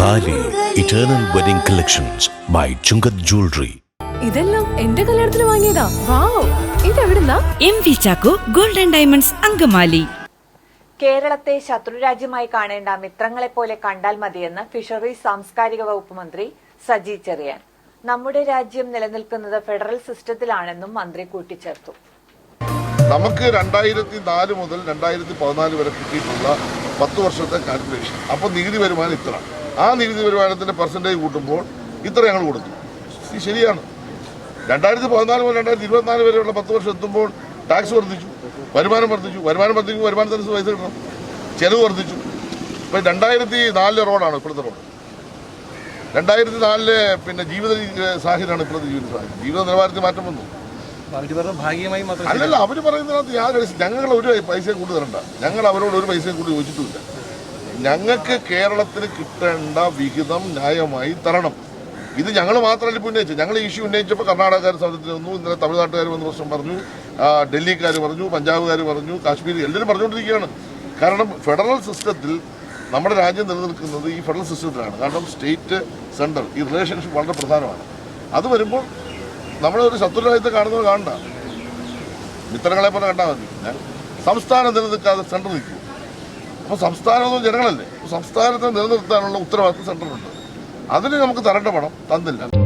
Thali eternal wedding collections by Chungath jewellery ഇതെല്ലാം എന്റെ കല്യാണത്തിന് വാങ്ങിയതാ. Wow. ഇതെവിടുന്നാ? M V Chacko golden diamonds Angamaly. കേരളത്തെ ശത്രുരാജ്യമായി കാണേണ്ട മിത്രങ്ങളെ പോലെ കണ്ടാൽ മതിയെന്ന് ഫിഷറീസ് സാംസ്കാരിക വകുപ്പ് മന്ത്രി സജി ചെറിയാൻ. നമ്മുടെ രാജ്യം നിലനിൽക്കുന്നത് ഫെഡറൽ സിസ്റ്റത്തിലാണെന്നും മന്ത്രി കൂട്ടിച്ചേർത്തു. നമുക്ക് രണ്ടായിരത്തി നാല് മുതൽ രണ്ടായിരത്തി പതിനാല് വരെ കിട്ടിയിട്ടുള്ള പത്ത് വർഷത്തെ കാൽക്കുലേഷൻ അപ്പോൾ നികുതി വരുമാനം ഇത്ര. ആ നികുതി വരുമാനത്തിന്റെ പെർസെന്റേജ് കൂട്ടുമ്പോൾ ഇത്ര ഞങ്ങൾ കൊടുത്തു. ശരിയാണ്. രണ്ടായിരത്തി പതിനാല് മുതൽ രണ്ടായിരത്തി ഇരുപത്തിനാല് വരെയുള്ള പത്ത് വർഷം എത്തുമ്പോൾ ടാക്സ് വർദ്ധിച്ചു വരുമാനം വർദ്ധിച്ചു വരുമാനം വർദ്ധിക്കുമ്പോൾ വരുമാനത്തിന് പൈസ കിട്ടണം. ചെലവ് വർദ്ധിച്ചു. ഇപ്പം രണ്ടായിരത്തി നാലിലെ റോഡാണ് ഇപ്പോഴത്തെ റോഡ്. രണ്ടായിരത്തി നാലിലെ പിന്നെ ജീവിത സാഹചര്യമാണ് ഇപ്പോഴത്തെ ജീവിത സാഹചര്യം. ജീവിത നിലവാരത്തിൽ മാറ്റം വന്നു. അല്ലല്ല അവർ പറയുന്നതിനകത്ത് യാതൊരു ഞങ്ങൾ ഒരു പൈസയും കൂടി തരണ്ട. ഞങ്ങൾ അവരോട് ഒരു പൈസയും കൂടി ചോദിച്ചിട്ടില്ല. ഞങ്ങൾക്ക് കേരളത്തിന് കിട്ടേണ്ട വിഹിതം ന്യായമായി തരണം. ഇത് ഞങ്ങൾ മാത്രമല്ല ഇപ്പോൾ ഉന്നയിച്ചു ഞങ്ങൾ ഇഷ്യൂ ഉന്നയിച്ചപ്പോൾ കർണാടകക്കാർ സമരത്തിൽ വന്നു ഇന്നലെ തമിഴ്നാട്ടുകാർ വന്ന് പ്രശ്നം പറഞ്ഞു. ഡൽഹിക്കാർ പറഞ്ഞു പഞ്ചാബുകാർ പറഞ്ഞു കാശ്മീർ എല്ലാവരും പറഞ്ഞുകൊണ്ടിരിക്കുകയാണ് കാരണം ഫെഡറൽ സിസ്റ്റത്തിൽ നമ്മുടെ രാജ്യം നിലനിൽക്കുന്നത് ഈ ഫെഡറൽ സിസ്റ്റത്തിലാണ്. കാരണം സ്റ്റേറ്റ് സെൻട്രൽ ഈ റിലേഷൻഷിപ്പ് വളരെ പ്രധാനമാണ്. അത് വരുമ്പോൾ നമ്മളൊരു ശത്രുരാജ്യത്ത് കാണുന്നത് കാണണ്ട. മിത്രങ്ങളെ പോലെ കണ്ടാൽ മതി. സംസ്ഥാനം നിലനിൽക്കാതെ സെൻട്രൽ നിൽക്കും. അപ്പോൾ സംസ്ഥാനമൊന്നും ജനങ്ങളല്ലേ? സംസ്ഥാനത്തെ നിലനിർത്താനുള്ള ഉത്തരവാദിത്വം സെൻട്രലുണ്ട് അതിന് നമുക്ക് തരണ്ട പണം തന്നില്ല.